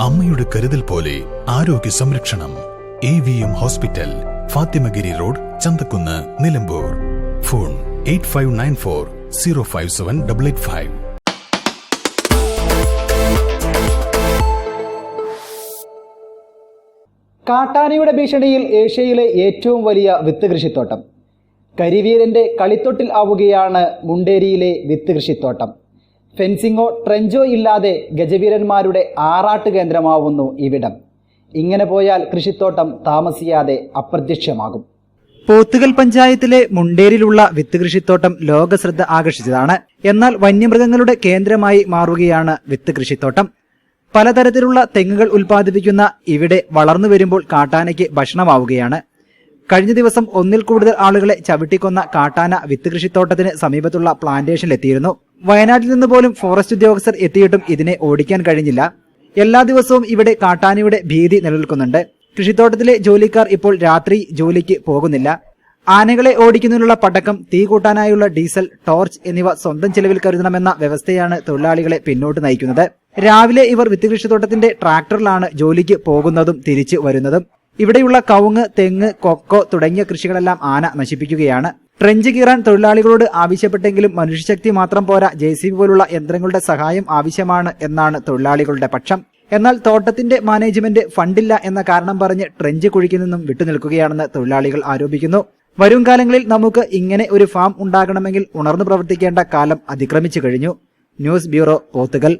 അമ്മയുടെ കരുതൽ പോലെ ആരോഗ്യ സംരക്ഷണം. A V M hospital Fathimagiri road Chanthakkunnu Nilambur. Phone eight five nine four zero five seven double eight five. കാട്ടാനയുടെ ഭീഷണിയിൽ ഏഷ്യയിലെ ഏറ്റവും വലിയ വിത്ത് കൃഷിത്തോട്ടം. കരിവീരന്റെ കളിത്തൊട്ടിൽ ആവുകയാണ് മുണ്ടേരിയിലെ വിത്ത് കൃഷിത്തോട്ടം. ഫെൻസിങ്ങോ ട്രെഞ്ചോ ഇല്ലാതെ ഗജവീരന്മാരുടെ ആറാട്ട് കേന്ദ്രമാവുന്നു ഇവിടം. ഇങ്ങനെ പോയാൽ കൃഷിത്തോട്ടം താമസിയാതെ അപ്രത്യക്ഷമാകും. പോത്തുകൽ പഞ്ചായത്തിലെ മുണ്ടേരിലുള്ള വിത്ത് കൃഷിത്തോട്ടം ലോകശ്രദ്ധ ആകർഷിച്ചതാണ്. എന്നാൽ വന്യമൃഗങ്ങളുടെ കേന്ദ്രമായി മാറുകയാണ് വിത്ത് കൃഷിത്തോട്ടം. പലതരത്തിലുള്ള തെങ്ങുകൾ ഉൽപ്പാദിപ്പിക്കുന്ന ഇവിടെ വളർന്നു വരുമ്പോൾ കാട്ടാനയ്ക്ക് ഭക്ഷണമാവുകയാണ്. കഴിഞ്ഞ ദിവസം ഒന്നിൽ കൂടുതൽ ആളുകളെ ചവിട്ടിക്കൊന്ന കാട്ടാന വിത്ത് കൃഷിത്തോട്ടത്തിന് സമീപത്തുള്ള പ്ലാന്റേഷനിലെത്തിയിരുന്നു. വയനാട്ടിൽ നിന്ന് പോലും ഫോറസ്റ്റ് ഉദ്യോഗസ്ഥർ എത്തിയിട്ടും ഇതിനെ ഓടിക്കാൻ കഴിഞ്ഞില്ല. എല്ലാ ദിവസവും ഇവിടെ കാട്ടാനയുടെ ഭീതി നിലനിൽക്കുന്നുണ്ട്. കൃഷിത്തോട്ടത്തിലെ ജോലിക്കാർ ഇപ്പോൾ രാത്രി ജോലിക്ക് പോകുന്നില്ല. ആനകളെ ഓടിക്കുന്നതിനുള്ള പടക്കം തീ കൂട്ടാനായുള്ള ഡീസൽ ടോർച്ച് എന്നിവ സ്വന്തം ചെലവിൽ കരുതണമെന്ന വ്യവസ്ഥയാണ് തൊഴിലാളികളെ പിന്നോട്ട് നയിക്കുന്നത്. രാവിലെ ഇവർ വിത്ത് കൃഷിത്തോട്ടത്തിന്റെ ട്രാക്ടറിലാണ് ജോലിക്ക് പോകുന്നതും തിരിച്ചു വരുന്നതും. ഇവിടെയുള്ള കവുങ്ങ് തെങ്ങ് കൊക്കോ തുടങ്ങിയ കൃഷികളെല്ലാം ആന നശിപ്പിക്കുകയാണ്. ട്രെഞ്ച് കീറാൻ തൊഴിലാളികളോട് ആവശ്യപ്പെട്ടെങ്കിലും മനുഷ്യശക്തി മാത്രം പോരാ ജെ പോലുള്ള യന്ത്രങ്ങളുടെ സഹായം ആവശ്യമാണ് എന്നാണ് തൊഴിലാളികളുടെ പക്ഷം. എന്നാൽ തോട്ടത്തിന്റെ മാനേജ്മെന്റ് ഫണ്ടില്ല എന്ന കാരണം പറഞ്ഞ് ട്രെഞ്ച് കുഴിക്കു നിന്നും വിട്ടുനിൽക്കുകയാണെന്ന് തൊഴിലാളികൾ ആരോപിക്കുന്നു. വരും കാലങ്ങളിൽ നമുക്ക് ഇങ്ങനെ ഒരു ഫാം ഉണ്ടാകണമെങ്കിൽ ഉണർന്നു പ്രവർത്തിക്കേണ്ട കാലം അതിക്രമിച്ചു കഴിഞ്ഞു. News bureau Pothukal.